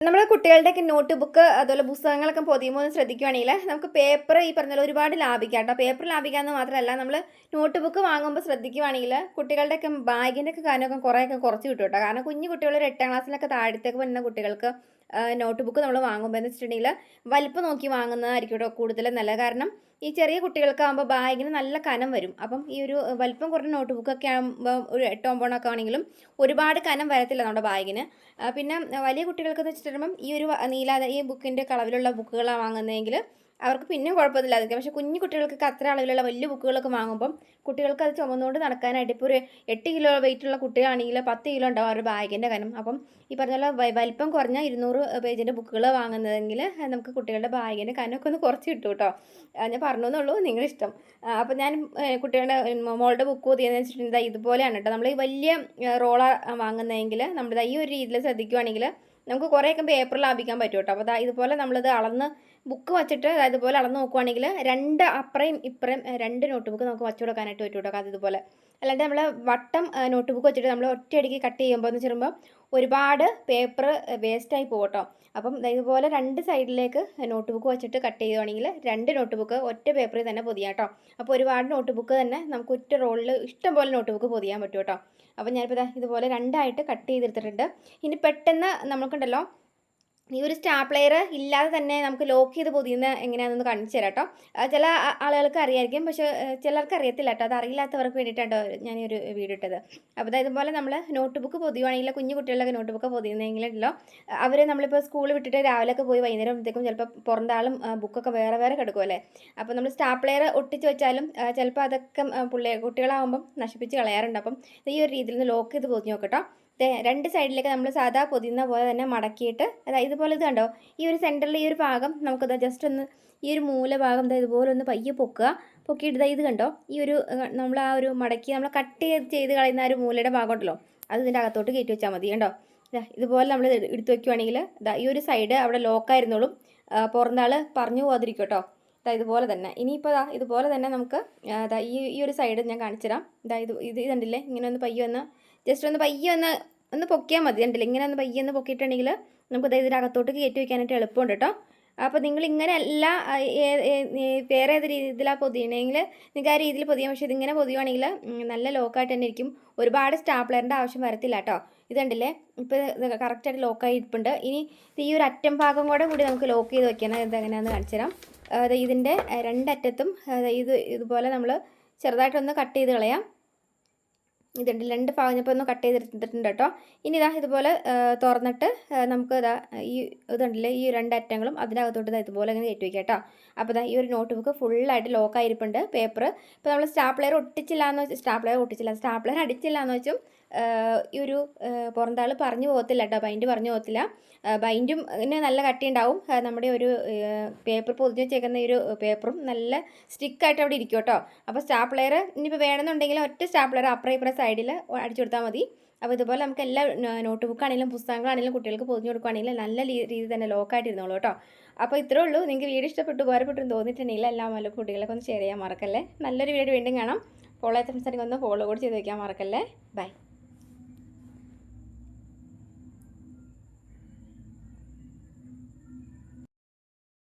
നമ്മൾ കുട്ടികളുടെയൊക്കെ note book അതുപോലെ പുസ്തകങ്ങളൊക്കെ പൊതിയുമ്പോൾ ഒന്ന് ശ്രദ്ധിക്കുകയാണെങ്കിൽ നമുക്ക് പേപ്പർ ഈ പറഞ്ഞ ഒരുപാട് ലാഭിക്കാം കേട്ടോ. പേപ്പർ ലാഭിക്കാമെന്ന് മാത്രമല്ല നമ്മൾ നോട്ട് ബുക്ക് വാങ്ങുമ്പോൾ ശ്രദ്ധിക്കുകയാണെങ്കിൽ കുട്ടികളുടെയൊക്കെ ബാഗിന്റെ ഒക്കെ കാര്യമൊക്കെ കുറേയൊക്കെ കുറച്ച് കിട്ടും കേട്ടോ. കാരണം കുഞ്ഞു കുട്ടികൾ ഒരു എട്ടാം ക്ലാസ്സിലൊക്കെ താഴത്തേക്ക് വരുന്ന കുട്ടികൾക്ക് നോട്ട് ബുക്ക് നമ്മൾ വാങ്ങുമ്പോൾ എന്ന് വെച്ചിട്ടുണ്ടെങ്കിൽ വലിപ്പം നോക്കി വാങ്ങുന്നതായിരിക്കും കേട്ടോ കൂടുതൽ നല്ല കാരണം ഈ ചെറിയ കുട്ടികൾക്കാകുമ്പോൾ ബാഗിന് നല്ല കനം വരും. അപ്പം ഈ ഒരു വലിപ്പം കുറഞ്ഞ നോട്ട് ബുക്കൊക്കെ ആകുമ്പോൾ ഒരു ഒമ്പതൊക്കെ ആണെങ്കിലും ഒരുപാട് കനം വരത്തില്ല നമ്മുടെ ബാഗിന്. പിന്നെ വലിയ കുട്ടികൾക്ക് എന്ന് വെച്ചിട്ടുണ്ടെങ്കിൽ ഈ ഒരു നീല ഈ ബുക്കിന്റെ കളവിലുള്ള ബുക്കുകളാണ് വാങ്ങുന്നതെങ്കിൽ അവർക്ക് പിന്നെയും കുഴപ്പമില്ലാതിരിക്കും പക്ഷേ കുഞ്ഞു കുട്ടികൾക്കൊക്കെ അത്ര അളവിലുള്ള വലിയ ബുക്കുകളൊക്കെ വാങ്ങുമ്പം കുട്ടികൾക്ക് അത് ചുമന്നുകൊണ്ട് നടക്കാനായിട്ട് ഇപ്പോൾ ഒരു എട്ട് കിലോ വെയിറ്റുള്ള കുട്ടികളാണെങ്കിൽ പത്ത് കിലോ ഉണ്ടാവും അവരുടെ ബാഗിന്റെ കനം. അപ്പം ഈ പറഞ്ഞ പോലെ വലിപ്പം കുറഞ്ഞ ഇരുന്നൂറ് പേജിന്റെ ബുക്കുകൾ വാങ്ങുന്നതെങ്കിൽ നമുക്ക് കുട്ടികളുടെ ബാഗിന്റെ കനമൊക്കെ ഒന്ന് കുറച്ച് കിട്ടും കേട്ടോ. ഞാൻ പറഞ്ഞു എന്നുള്ളൂ നിങ്ങളിഷ്ടം അപ്പോൾ ഞാൻ കുട്ടികളുടെ മോളുടെ ബുക്ക് പൊതിയെന്ന് വെച്ചിട്ടുണ്ടെങ്കിൽ ഇതുപോലെയാണ് കേട്ടോ. നമ്മൾ ഈ വലിയ റോള വാങ്ങുന്നതെങ്കിൽ നമ്മുടെ ഈ ഒരു രീതിയിൽ ശ്രദ്ധിക്കുവാണെങ്കിൽ നമുക്ക് കുറേയൊക്കെ പേപ്പർ ലാഭിക്കാൻ പറ്റും കേട്ടോ. അപ്പോൾ ഇതുപോലെ നമ്മളിത് അളന്ന് ബുക്ക് വച്ചിട്ട് അതായത് ഇതുപോലെ അളന്ന് നോക്കുവാണെങ്കിൽ രണ്ട് അപ്പുറയും ഇപ്പുറയും രണ്ട് നോട്ട് ബുക്ക് നമുക്ക് വച്ചു കൊടുക്കാനായിട്ട് പറ്റും കേട്ടോ അത് ഇതുപോലെ. അല്ലാണ്ട് നമ്മൾ വട്ടം നോട്ട് ബുക്ക് വെച്ചിട്ട് നമ്മൾ ഒറ്റയടിക്ക് കട്ട് ചെയ്യുമ്പോൾ എന്ന് വെച്ചിരുമ്പോൾ ഒരുപാട് പേപ്പർ വേസ്റ്റായി പോകും അപ്പം ഇതുപോലെ രണ്ട് സൈഡിലേക്ക് നോട്ട് ബുക്ക് വെച്ചിട്ട് കട്ട് ചെയ്യുവാണെങ്കിൽ രണ്ട് നോട്ട് ബുക്ക് ഒറ്റ പേപ്പറിൽ തന്നെ പൊതിയാം കേട്ടോ. അപ്പോൾ ഒരുപാട് നോട്ട് ബുക്ക് തന്നെ നമുക്ക് ഒറ്റ റോളിൽ ഇഷ്ടം പോലെ നോട്ട് ബുക്ക് പൊതിയാൻ പറ്റും കേട്ടോ. അപ്പം ഞാനിപ്പോൾ ഇതുപോലെ രണ്ടായിട്ട് കട്ട് ചെയ്തെടുത്തിട്ടുണ്ട്. ഇനി പെട്ടെന്ന് നമുക്കുണ്ടല്ലോ ഈ ഒരു സ്റ്റാപ്ലെയർ ഇല്ലാതെ തന്നെ നമുക്ക് ലോക്ക് ചെയ്ത് പൊതിയുന്ന എങ്ങനെയാണെന്ന് കാണിച്ചു തരാം കേട്ടോ ചില ആളുകൾക്ക് അറിയായിരിക്കും പക്ഷെ ചിലർക്ക് അറിയത്തില്ല കേട്ടോ അത് അറിയില്ലാത്തവർക്ക് വേണ്ടിയിട്ടാണ് ഞാൻ ഈ ഒരു വീഡിയോ ഇട്ടത്. അപ്പോൾ ഇതുപോലെ നമ്മൾ നോട്ട് ബുക്ക് പൊതിയുവാണെങ്കിൽ കുഞ്ഞു കുട്ടികളുടെ നോട്ട് ബുക്ക് പൊതിയുന്നെങ്കിലല്ലോ അവർ നമ്മളിപ്പോൾ സ്കൂൾ വിട്ടിട്ട് രാവിലെയൊക്കെ പോയി വൈകുന്നേരം ആകുമ്പോഴത്തേക്കും ചിലപ്പോൾ പുറന്താളും ബുക്കൊക്കെ വേറെ വേറെ കിടക്കുമല്ലേ അപ്പോൾ നമ്മൾ സ്റ്റാപ്ലെയർ ഒട്ടിച്ച് വെച്ചാലും ചിലപ്പോൾ അതൊക്കെ പിള്ളേർ പിള്ളേ കുട്ടികളാകുമ്പം നശിപ്പിച്ച് കളയാറുണ്ട്. അപ്പം ഈ ഒരു രീതിയിൽ നിന്ന് ലോക്ക് ചെയ്ത് പൊതിഞ്ഞ് നോക്കട്ടോ രണ്ട് സൈഡിലേക്ക് നമ്മൾ സാധാ പൊതിയുന്ന പോലെ തന്നെ മടക്കിയിട്ട് അതായത് ഇതുപോലെ ഇത് കണ്ടോ? ഈ ഒരു സെന്ററിൽ ഈ ഒരു ഭാഗം നമുക്കത് ജസ്റ്റ് ഒന്ന് ഈ ഒരു മൂല ഭാഗം ദാ ഇതുപോലെ ഒന്ന് പയ്യെ പൊക്കുക. പൊക്കിയിട്ട് ഇത് കണ്ടോ? ഈ ഒരു നമ്മൾ ആ ഒരു മടക്കി നമ്മൾ കട്ട് ചെയ്ത് കളയുന്ന ആ ഒരു മൂലയുടെ ഭാഗം ഉണ്ടല്ലോ? അത് ഇതിന്റെ അകത്തോട്ട് കയറ്റി വെച്ചാൽ മതി കണ്ടോ? ഇതുപോലെ നമ്മൾ എടുത്തു വെക്കുവാണെങ്കിൽ ദാ ഈ ഒരു സൈഡ് അവിടെ ലോക്കായിരുന്നോളും പുറന്നാൾ പറഞ്ഞു പോകാതിരിക്കും കേട്ടോ. ഇതുപോലെ തന്നെ. ഇനിയിപ്പോൾ ദാ ഇതുപോലെ തന്നെ നമുക്ക് അതാ ഈ ഈ ഒരു സൈഡ് ഞാൻ കാണിച്ചുതരാം. ദാ ഇത് ഇത് ഇതുണ്ടല്ലേ ഇങ്ങനെ ഒന്ന് പയ്യെ ഒന്ന് ജസ്റ്റ് ഒന്ന് പയ്യെ ഒന്ന് ഒന്ന് പൊക്കിയാൽ മതി. കണ്ടില്ല? ഇങ്ങനെ ഒന്ന് പയ്യെ ഒന്ന് പൊക്കിയിട്ടുണ്ടെങ്കിൽ നമുക്ക് ദാ ഇതിനകത്തോട്ട് കയറ്റി വയ്ക്കാനായിട്ട് എളുപ്പമുണ്ട് കേട്ടോ. അപ്പോൾ നിങ്ങൾ ഇങ്ങനെ അല്ല വേറെ ഏത് രീതിയിലാണ് പൊതിയണമെങ്കിൽ നിങ്ങൾക്ക് ആ രീതിയിൽ പൊതിയാം. പക്ഷേ ഇതിങ്ങനെ പൊതിയുവാണെങ്കിൽ നല്ല ലോക്കായിട്ട് തന്നെ ഇരിക്കും. ഒരുപാട് സ്റ്റാപ്ലറിന്റെ ആവശ്യം വരത്തില്ല കേട്ടോ. ഇതുണ്ടല്ലേ ഇപ്പോൾ കറക്റ്റായിട്ട് ലോക്കായി ഇരിപ്പുണ്ട്. ഇനി ഈ ഒരു അറ്റം ഭാഗം കൂടെ കൂടി നമുക്ക് ലോക്ക് ചെയ്ത് വയ്ക്കണം ഇതെങ്ങനെയാണെന്ന് കാണിച്ചുതരാം ഇതിന്റെ രണ്ടറ്റത്തും ഇത് ഇതുപോലെ നമ്മൾ ചെറുതായിട്ടൊന്ന് കട്ട് ചെയ്ത് കളയാം. ഇതുണ്ട്. രണ്ട് ഭാഗം ഞാൻ ഒന്ന് കട്ട് ചെയ്തെടുത്തിട്ടുണ്ട് കേട്ടോ ഇനി ഇതാ ഇതുപോലെ തുറന്നിട്ട് നമുക്ക് ഇതാ ഈ ഇതുണ്ടല്ലേ ഈ രണ്ട് അറ്റങ്ങളും അതിനകത്തോട്ട് ഇതാ ഇതുപോലെ ഇങ്ങനെ കയറ്റി വയ്ക്കാം കേട്ടോ അപ്പോൾ ഇതാ ഈ ഒരു നോട്ട് ബുക്ക് ഫുള്ളായിട്ട് ലോക്കായിരിപ്പുണ്ട് പേപ്പർ ഇപ്പോൾ നമ്മൾ സ്റ്റാപ്ലെയർ ഒട്ടിച്ചില്ല എന്ന് വെച്ചാൽ സ്റ്റാപ്ലെയർ ഒട്ടിച്ചില്ല സ്റ്റാപ്ലെയർ അടിച്ചില്ല എന്ന് വെച്ചും ഈ ഒരു പുറന്താൾ പറഞ്ഞു പോകത്തില്ല കേട്ടോ ബൈൻഡ് പറഞ്ഞു പോകത്തില്ല. ബൈൻഡും ഇങ്ങനെ നല്ല കട്ടി ഉണ്ടാവും നമ്മുടെ ഒരു പേപ്പർ പൊതിഞ്ഞ് വെച്ചേക്കുന്ന ഈ ഒരു പേപ്പറും നല്ല സ്റ്റിക്കായിട്ട് അവിടെ ഇരിക്കും കേട്ടോ. അപ്പോൾ സ്റ്റാപ്ലെയർ ഇനിയിപ്പോൾ വേണമെന്നുണ്ടെങ്കിൽ ഒറ്റ സ്റ്റാപ്ലെയർ അപ്പുറം ഇപ്പുറം സൈഡിൽ അടിച്ചു കൊടുത്താൽ മതി. അപ്പോൾ ഇതുപോലെ നമുക്ക് എല്ലാ നോട്ട് ബുക്കാണെങ്കിലും പുസ്തകങ്ങളാണെങ്കിലും കുട്ടികൾക്ക് പൊതിഞ്ഞു കൊടുക്കുകയാണെങ്കിലും നല്ല രീതിയിൽ തന്നെ ലോക്കായിട്ട് ഇരുന്നോളൂ കേട്ടോ. അപ്പോൾ ഇത്രേ ഉള്ളൂ. നിങ്ങൾക്ക് വീഡിയോ ഇഷ്ടപ്പെട്ടു ഉപകാരപ്പെട്ടു എന്ന് തോന്നിയിട്ടുണ്ടെങ്കിൽ എല്ലാ മല്ല കുട്ടികളൊക്കെ ഒന്ന് ഷെയർ ചെയ്യാൻ മറക്കല്ലേ? നല്ലൊരു വീഡിയോ വീണ്ടും കാണാം. ഫോളോ ചെയ്ത ഫ്രണ്ട്സിനെ ഒന്ന് ഫോളോ കൂടി ചെയ്ത് വയ്ക്കാൻ മറക്കല്ലേ? ബൈ